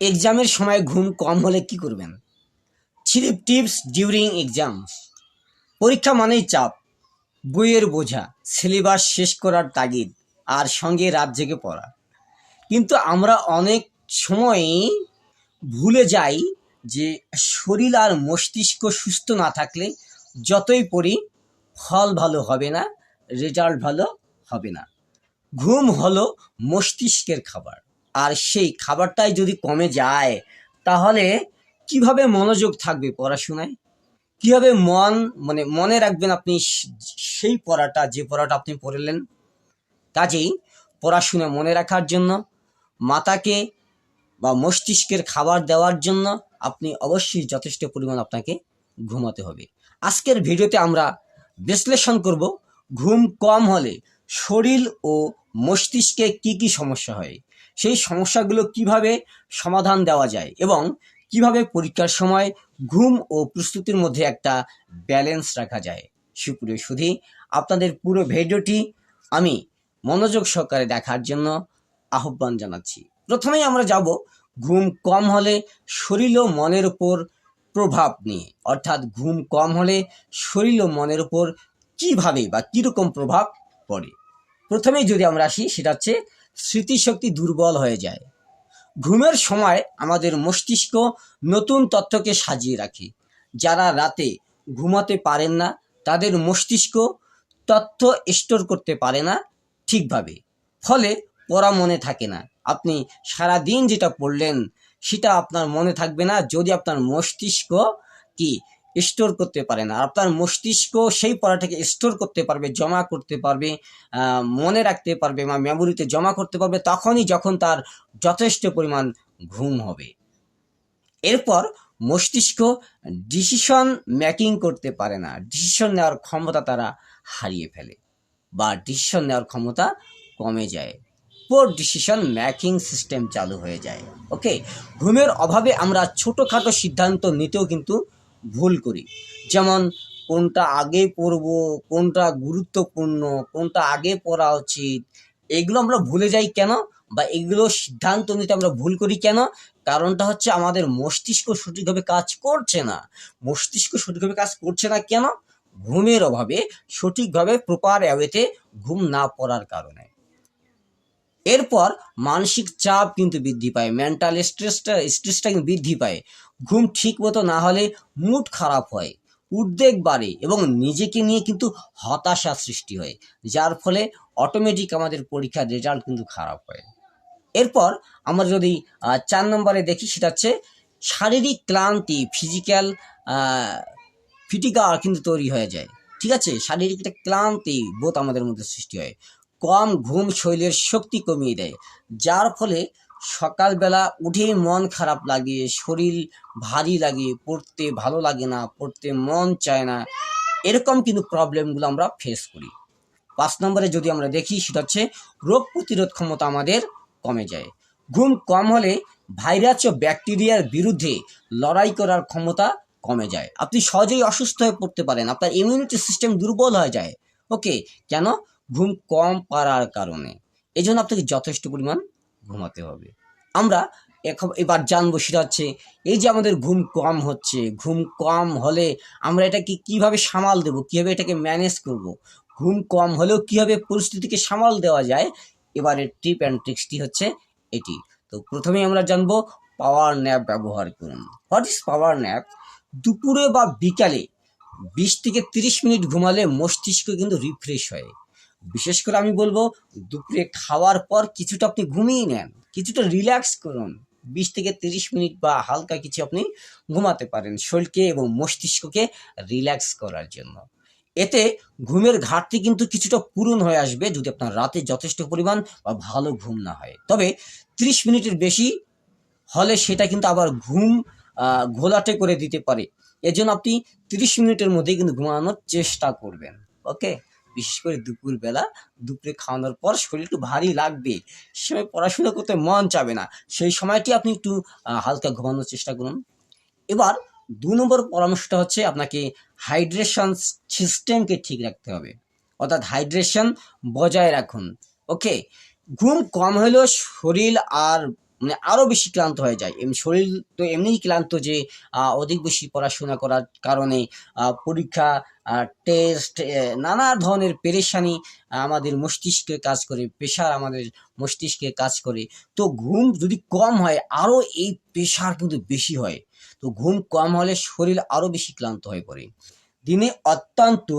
এক্সামের সময় ঘুম কম হলে কি করবেন? স্লিপ টিপস ডিউরিং এক্সামস পরীক্ষা মানেই চাপ, বইয়ের বোঝা সিলেবাস শেষ করার তাগিদ, আর সঙ্গে রাত জেগে পড়া। কিন্তু আমরা অনেক সময়ই ভুলে যাই যে শরীর আর মস্তিষ্ক সুস্থ না থাকলে যতই পড়ি, ফল ভালো হবে না রেজাল্ট ভালো হবে না। ঘুম হলো মস্তিষ্কের খাবার। আর সেই খাবারটাই যদি কমে যায়, তাহলে কীভাবে মনোযোগ থাকবে পড়াশোনায়? কীভাবে মন মানে মনে রাখবেন আপনি সেই পড়াটা, যে পড়াটা আপনি পড়লেন? কাজেই পড়াশোনা মনে রাখার জন্য, মাথাকে বা মস্তিষ্কের খাবার দেওয়ার জন্য আপনি অবশ্যই যথেষ্ট পরিমাণ আপনাকে ঘুমাতে হবে। আজকের ভিডিওতে আমরা বিশ্লেষণ করব, ঘুম কম হলে শরীর ও মস্তিষ্কে কি কি সমস্যা হয়। সেই সমস্যাগুলো কীভাবে সমাধান দেওয়া যায় এবং কীভাবে পরীক্ষার সময় ঘুম ও প্রস্তুতির মধ্যে একটা ব্যালেন্স রাখা যায়। সুপ্রিয় সুধী, আপনাদের পুরো ভিডিওটি আমি মনোযোগ সহকারে দেখার জন্য আহ্বান জানাচ্ছি। প্রথমেই আমরা যাব ঘুম কম হলে শরীর ও মনের উপর প্রভাব নিয়ে। অর্থাৎ ঘুম কম হলে শরীর ও মনের উপর কীভাবে বা কীরকম প্রভাব পড়ে? প্রথমেই যদি আমরা আসি, সেটা হচ্ছে স্মৃতিশক্তি দুর্বল হয়ে যায়। ঘুমের সময় আমাদের মস্তিষ্ক নতুন তথ্যকে সাজিয়ে রাখে। যারা রাতে ঘুমাতে পারেন না, তাদের মস্তিষ্ক তথ্য স্টোর করতে পারে না ঠিকভাবে। ফলে পড়া মনে থাকে না। আপনি সারা দিন যেটা পড়লেন, সেটা আপনার মনে থাকবে না। যদি আপনার মস্তিষ্ক কি স্টোর করতে পারে না। আপনার মস্তিষ্ক সেই পড়াটাকে স্টোর করতে পারবে, জমা করতে পারবে মনে রাখতে পারবে বা মেমোরিতে জমা করতে পারবে, তখনই যখন তার যথেষ্ট পরিমাণ ঘুম হবে। এরপর মস্তিষ্ক ডিসিশন মেকিং করতে পারে না। ডিসিশন নেওয়ার ক্ষমতা তারা হারিয়ে ফেলে বা ডিসিশন নেওয়ার ক্ষমতা কমে যায়। পোর ডিসিশন মেকিং সিস্টেম চালু হয়ে যায়। ওকে ঘুমের অভাবে আমরা ছোটোখাটো সিদ্ধান্ত নিতেও কিন্তু ভুল করি। যেমন, কোনটা আগে পড়ব, কোনটা গুরুত্বপূর্ণ, কোনটা আগে পড়া উচিত, এগুলো আমরা ভুলে যাই কেন? বা এগুলো সিদ্ধান্ত নিতে আমরা ভুল করি কেন? কারণটা হচ্ছে আমাদের মস্তিষ্ক সঠিকভাবে কাজ করছে না। মস্তিষ্ক সঠিকভাবে কাজ করছে না কেন? ঘুমের অভাবে সঠিকভাবে প্রপার অ্যাওয়েতে ঘুম না পড়ার কারণে। এরপর মানসিক চাপ কিন্তু বৃদ্ধি পায় মেন্টাল স্ট্রেসটা স্ট্রেসটা কিন্তু বৃদ্ধি পায়। ঘুম ঠিক মতো না হলে মুড খারাপ হয়, উদ্বেগ বাড়ে এবং নিজেকে নিয়ে কিন্তু হতাশা সৃষ্টি হয়, যার ফলে অটোমেটিক আমাদের পরীক্ষার রেজাল্ট কিন্তু খারাপ হয়। এরপর আমরা যদি চার নম্বরে দেখি, সেটা হচ্ছে শারীরিক ক্লান্তি ফিজিক্যাল ফিটিকার কিন্তু তৈরি হয়ে যায়। ঠিক আছে? শারীরিক একটা ক্লান্তি বোধ আমাদের মধ্যে সৃষ্টি হয়। কম ঘুম শরীরের শক্তি কমিয়ে দেয়, যার ফলে সকালবেলা উঠেই মন খারাপ লাগে, শরীর ভারী লাগে, পড়তে ভালো লাগে না, পড়তে মন চায় না, এরকম কিন্তু প্রবলেমগুলো আমরা ফেস করি। পাঁচ নম্বরে যদি আমরা দেখি, সেটা হচ্ছে রোগ প্রতিরোধ ক্ষমতা আমাদের কমে যায়। ঘুম কম হলে ভাইরাস ও ব্যাকটেরিয়ার বিরুদ্ধে লড়াই করার ক্ষমতা কমে যায়। আপনি সহজেই অসুস্থ হয়ে পড়তে পারেন, আপনার ইমিউনিটি সিস্টেম দুর্বল হয়ে যায়। ওকে কেন? ঘুম কম পারার কারণে। এই জন্য আপনাকে যথেষ্ট পরিমাণ ঘুমাতে হবে। আমরা এখন এবার জানব সেটা হচ্ছে, এই যে আমাদের ঘুম কম হচ্ছে, ঘুম কম হলে আমরা এটাকে কীভাবে সামাল দেব, কীভাবে এটাকে ম্যানেজ করব, ঘুম কম হলেও কীভাবে পরিস্থিতিকে সামাল দেওয়া যায় এবারে টিপ অ্যান্ড ট্রিক্সটি হচ্ছে এটি। তো প্রথমেই আমরা জানব পাওয়ার ন্যাপ ব্যবহার করুন। What is power nap? দুপুরে বা বিকালে বিশ থেকে তিরিশ মিনিট ঘুমালে মস্তিষ্ক কিন্তু রিফ্রেশ হয়। বিশেষ করে আমি বলব, দুপুরে খাওয়ার পর কিছুটা আপনি ঘুমিয়ে নেন। কিছুটা রিল্যাক্স করুন। বিশ থেকে তিরিশ মিনিট বা হালকা কিছু আপনি ঘুমাতে পারেন শরীরকে এবং মস্তিষ্ককে রিল্যাক্স করার জন্য। এতে ঘুমের ঘাটতি কিন্তু কিছুটা পূরণ হয়ে আসবে যদি আপনার রাতে যথেষ্ট পরিমাণ বা ভালো ঘুম না হয়। তবে ত্রিশ মিনিটের বেশি হলে সেটা কিন্তু আবার ঘুম ঘোলাটে করে দিতে পারে। এজন্য আপনি তিরিশ মিনিটের মধ্যেই কিন্তু ঘুমানোর চেষ্টা করবেন। ওকে? বিশেষ করে দুপুরবেলা দুপুরে খাওয়ানোর পর শরীর একটু ভারী লাগবে। সে সময় পড়াশোনা করতে মন চাবে না। সেই সময়টি আপনি একটু হালকা ঘুমানোর চেষ্টা করুন। এবার দু নম্বর পরামর্শটা হচ্ছে আপনাকে হাইড্রেশন সিস্টেমকে ঠিক রাখতে হবে। অর্থাৎ হাইড্রেশন বজায় রাখুন। ওকে ঘুম কম হলেও শরীর আর মানে আরও বেশি ক্লান্ত হয়ে যায়। এমনি শরীর তো এমনিই ক্লান্ত যে অধিক বেশি পড়াশোনা করার কারণে পরীক্ষা টেস্ট নানা ধরনের পেরেশানি আমাদের মস্তিষ্কে কাজ করে প্রেশার আমাদের মস্তিষ্কে কাজ করে। তো ঘুম যদি কম হয় আরও এই প্রেশার কিন্তু বেশি হয়। তো ঘুম কম হলে শরীর আরও বেশি ক্লান্ত হয়ে পড়ে। দিনে অত্যন্ত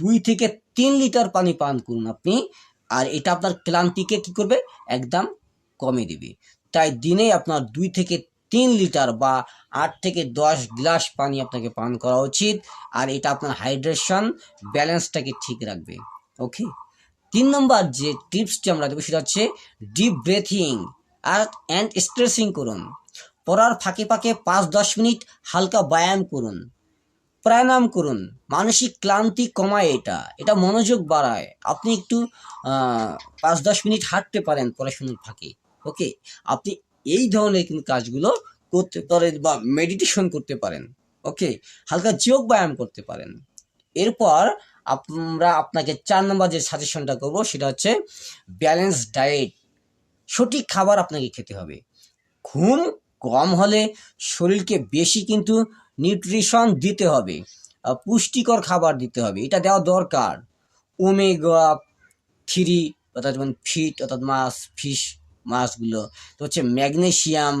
দুই থেকে তিন লিটার পানি পান করুন আপনি, আর এটা আপনার ক্লান্তিকে কি করবে? একদম কমে দিবে। তাই দিনে আপনার দুই থেকে তিন লিটার বা আট থেকে দশ গ্লাস পানি আপনাকে পান করা উচিত। আর এটা আপনার হাইড্রেশন ব্যালেন্সটাকে ঠিক রাখবে। ওকে তিন নম্বর যে টিপসটি আমরা দেবো সেটা হচ্ছে ডিপ ব্রেথিং আর অ্যান্ড স্ট্রেসিং করুন। পড়ার ফাঁকে ফাঁকে পাঁচ দশ মিনিট হালকা ব্যায়াম করুন। প্রাণায়াম করুন। মানসিক ক্লান্তি কমায় এটা। এটা মনোযোগ বাড়ায়। আপনি একটু পাঁচ দশ মিনিট হাঁটতে পারেন পড়াশোনার ফাঁকে। ওকে আপনি এই ধরনের কিন্তু কাজগুলো করতে পারেন বা মেডিটেশন করতে পারেন ওকে হালকা যোগ ব্যায়াম করতে পারেন। এরপর আমরা আপনাকে চার নম্বর যে সাজেশনটা করব সেটা হচ্ছে ব্যালেন্স ডায়েট সঠিক খাবার আপনাকে খেতে হবে। ঘুম কম হলে শরীরকে বেশি কিন্তু নিউট্রিশন দিতে হবে পুষ্টিকর খাবার দিতে হবে, এটা দেওয়া দরকার। ওমেগা থ্রি অর্থাৎ ফিট অর্থাৎ মাছ ফিশ মাছগুলো, তো হচ্ছে ম্যাগনেশিয়াম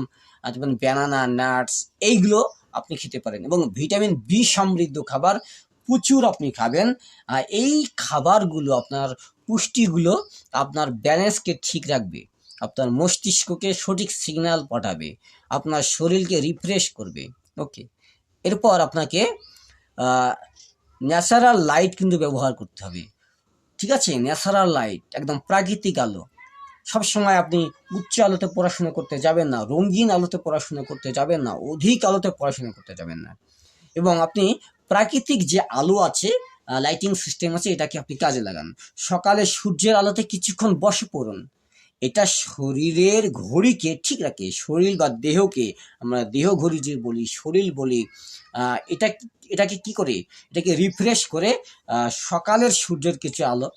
যেমন ব্যানানা, নাটস, এইগুলো আপনি খেতে পারেন এবং ভিটামিন বি সমৃদ্ধ খাবার প্রচুর আপনি খাবেন। এই খাবারগুলো আপনার পুষ্টিগুলো আপনার ব্যালেন্সকে ঠিক রাখবে, আপনার মস্তিষ্ককে সঠিক সিগন্যাল পাঠাবে, আপনার শরীরকে রিফ্রেশ করবে ওকে এরপর আপনাকে ন্যাচারাল লাইট কিন্তু ব্যবহার করতে হবে, ঠিক আছে? ন্যাচারাল লাইট একদম প্রাকৃতিক আলো। সব সময় আপনি উচ্চ আলোতে পড়াশোনা করতে যাবেন না, রঙিন আলোতে পড়াশোনা করতে যাবেন না, অধিক আলোতে পড়াশোনা করতে যাবেন না। এবং আপনি প্রাকৃতিক যে আলো আছে লাইটিং সিস্টেম আছে, এটাকে আপনি কাজে লাগান। সকালে সূর্যের আলোতে কিছুক্ষণ বসে পড়ুন। এটা শরীরের ঘড়িকে ঠিক রাখে, শরীর বা দেহকে, আমরা দেহ ঘড়ি যে বলি, শরীর বলি এটা এটাকে কি করে? এটাকে রিফ্রেশ করে সকালের সূর্যের কিছু আলো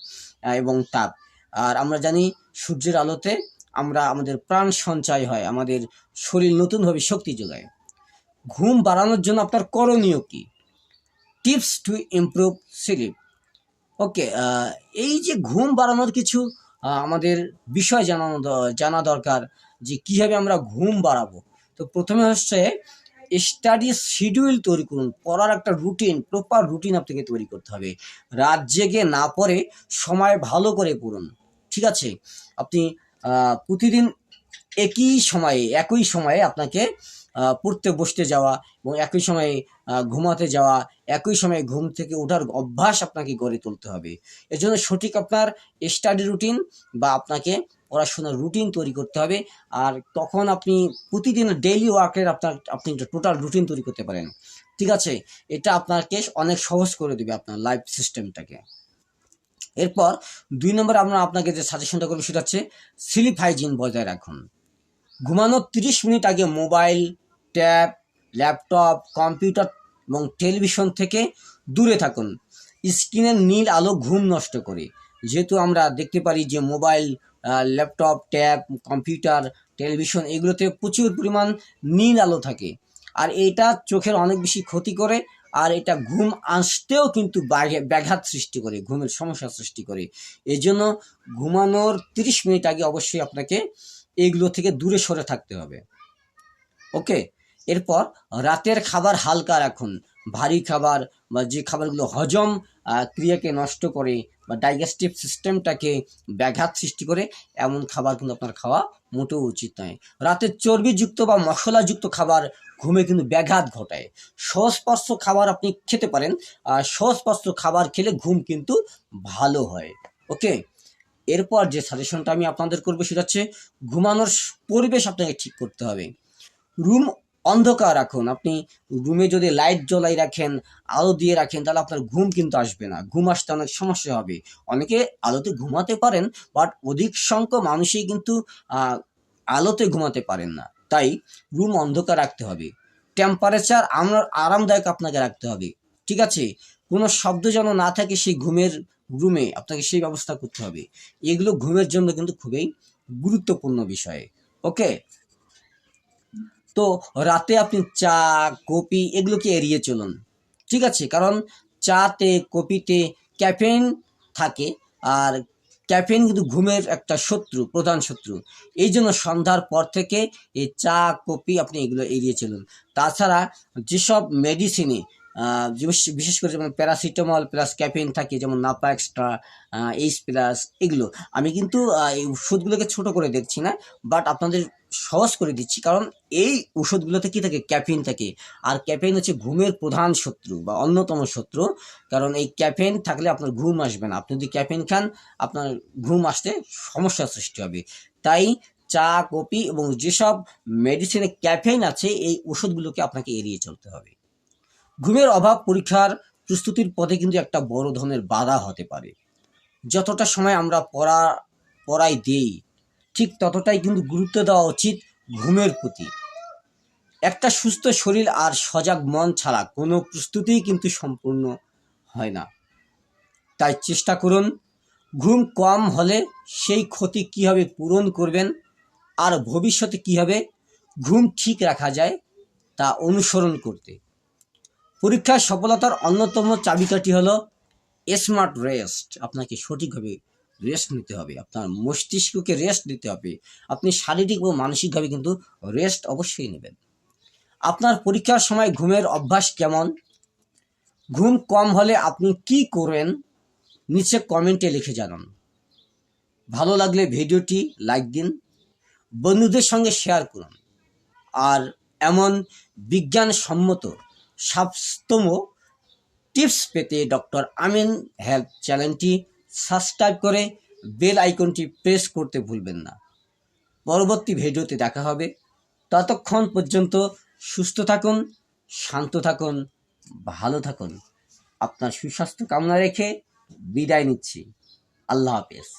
এবং তাপ। আর আমরা জানি সূর্যের আলোতে আমরা আমাদের প্রাণ সঞ্চয় হয়, আমাদের শরীর নতুনভাবে শক্তি যোগায়। ঘুম বাড়ানোর জন্য আপনার করণীয় কি? Tips to improve sleep. Okay এই যে ঘুম বাড়ানোর কিছু আমাদের বিষয় জানানো জানা দরকার যে কীভাবে আমরা ঘুম বাড়াবো। তো প্রথমে হচ্ছে স্টাডি শিডিউল তৈরি করুন, পড়ার একটা রুটিন, প্রপার রুটিন আপনাকে তৈরি করতে হবে। রাত জেগে না পড়ে সময় ভালো করে পড়ুন। ঠিক আছে? আপনি প্রতিদিন একই সময়ে একই সময়ে আপনাকে পড়তে বসতে যাওয়া এবং একই সময়ে ঘুমাতে যাওয়া, একই সময়ে ঘুম থেকে ওঠার অভ্যাস আপনাকে গড়ে তুলতে হবে। এর জন্য সঠিক আপনার স্টাডি রুটিন বা আপনাকে পড়াশোনার রুটিন তৈরি করতে হবে। আর তখন আপনি প্রতিদিন ডেইলি ওয়ার্কের আপনার, আপনি টোটাল রুটিন তৈরি করতে পারেন। ঠিক আছে? এটা আপনাকে অনেক সহজ করে দেবে আপনার লাইফ সিস্টেমটাকে এরপর দুই নম্বর আমরা আপনাকে যে সাজেশনটা করব সেটা হচ্ছে স্লিপ হাইজিন বজায় রাখুন। ঘুমানোর তিরিশ মিনিট আগে মোবাইল ট্যাব ল্যাপটপ কম্পিউটার এবং টেলিভিশন থেকে দূরে থাকুন। স্ক্রিনের নীল আলো ঘুম নষ্ট করে। যেহেতু আমরা দেখতে পারি যে mobile laptop tab computer television এগুলোতে প্রচুর পরিমাণ নীল আলো থাকে। আর এটা চোখের অনেক বেশি ক্ষতি করে আর এটা ঘুম আসতেও কিন্তু ব্যাঘাত সৃষ্টি করে, ঘুমের সমস্যা সৃষ্টি করে। এই জন্য ঘুমানোর তিরিশ মিনিট আগে অবশ্যই আপনাকে এগুলো থেকে দূরে সরে থাকতে হবে। ওকে? এরপর রাতের খাবার হালকা রাখুন। ভারী খাবার বা যে খাবারগুলো হজম ক্রিয়াকে নষ্ট করে বা ডাইজেস্টিভ সিস্টেমটাকে ব্যাঘাত সৃষ্টি করে, এমন খাবার কিন্তু আপনার খাওয়া মোটেও উচিত নয়। রাতের চর্বিযুক্ত বা মশলাযুক্ত খাবার ঘুমে কিন্তু ব্যাঘাত ঘটায়। সহস্পর্শ খাবার আপনি খেতে পারেন আর সহস্পর্শ খাবার খেলে ঘুম কিন্তু ভালো হয়। ওকে? এরপর যে সাজেশনটা আমি আপনাদের করব সেটা হচ্ছে, ঘুমানোর পরিবেশ আপনাকে ঠিক করতে হবে। রুম অন্ধকার রাখুন। আপনি রুমে যদি লাইট জ্বলাই রাখেন, আলো দিয়ে রাখেন, তাহলে আপনার ঘুম কিন্তু আসবে না। ঘুম আসতে অনেক সমস্যা হবে। অনেকে আলোতে ঘুমাতে পারেন বাট অধিক সংখ্যক মানুষই কিন্তু আলোতে ঘুমাতে পারেন না। তাই রুম অন্ধকার রাখতে হবে। টেম্পারেচার আমরা আরামদায়ক আপনাকে রাখতে হবে। ঠিক আছে? কোনো শব্দ যেন না থাকে সেই ঘুমের রুমে আপনাকে সেই ব্যবস্থা করতে হবে। এগুলো ঘুমের জন্য কিন্তু খুবই গুরুত্বপূর্ণ বিষয়। ওকে তো রাতে আপনি চা কপি এগুলোকে এড়িয়ে চলুন। ঠিক আছে? কারণ চাতে কপিতে ক্যাফেন থাকে আর ক্যাফেন কিন্তু ঘুমের একটা শত্রু, প্রধান শত্রু। এই জন্য সন্ধ্যার পর থেকে এই চা কপি আপনি এগুলো এড়িয়ে চলুন। তাছাড়া যেসব মেডিসিনে বিশেষ- করে যেমন প্যারাসিটামল প্লাস ক্যাফেইন থাকে, যেমন নাপা এক্সট্রা এইচ প্লাস, এগুলো। আমি কিন্তু এই ওষুধগুলোকে ছোট করে দেখছি না, বাট আপনাদের সহজ করে দিচ্ছি, কারণ এই ওষুধগুলোতে কি থাকে? ক্যাফেইন থাকে। আর ক্যাফেইন হচ্ছে ঘুমের প্রধান শত্রু বা অন্যতম শত্রু, কারণ এই ক্যাফেইন থাকলে আপনার ঘুম আসবে না। আপনি যদি ক্যাফেইন খান, আপনার ঘুম আসতে সমস্যার সৃষ্টি হবে। তাই চা, কফি এবং যেসব মেডিসিনে ক্যাফেইন আছে, এই ওষুধগুলোকে আপনাকে এড়িয়ে চলতে হবে। ঘুমের অভাব পরীক্ষার প্রস্তুতির পথে কিন্তু একটা বড় ধরনের বাধা হতে পারে। যতটা সময় আমরা পড়া, পড়াই দেই, ঠিক ততটাই কিন্তু গুরুত্ব দেওয়া উচিত ঘুমের প্রতি। একটা সুস্থ শরীর আর সজাগ মন ছাড়া কোনো প্রস্তুতিই কিন্তু সম্পূর্ণ হয় না। তাই চেষ্টা করুন, ঘুম কম হলে সেই ক্ষতি কীভাবে পূরণ করবেন, আর ভবিষ্যতে কীভাবে ঘুম ঠিক রাখা যায় তা অনুসরণ করতে। পরীক্ষার সফলতার অন্যতম চাবিকাঠি হলো স্মার্ট রেস্ট আপনাকে সঠিকভাবে রেস্ট নিতে হবে। আপনার মস্তিষ্ককে রেস্ট দিতে হবে। আপনি শারীরিক ও মানসিকভাবে কিন্তু রেস্ট অবশ্যই নেবেন। আপনার পরীক্ষার সময় ঘুমের অভ্যাস কেমন? ঘুম কম হলে আপনি কি করেন? নিচে কমেন্টে লিখে জানান। ভালো লাগলে ভিডিওটি লাইক দিন, বন্ধুদের সঙ্গে শেয়ার করুন। আর এমন বিজ্ঞানসম্মত স্বাস্থ্যম টিপস পেতে ডক্টর আমিন হেলথ চ্যানেলটি সাবস্ক্রাইব করে বেল আইকনটি প্রেস করতে ভুলবেন না। পরবর্তী ভিডিওতে দেখা হবে। ততক্ষণ পর্যন্ত সুস্থ থাকুন, শান্ত থাকুন, ভালো থাকুন। আপনার সুস্বাস্থ্য কামনা রেখে বিদায় নিচ্ছি। আল্লাহ হাফেজ।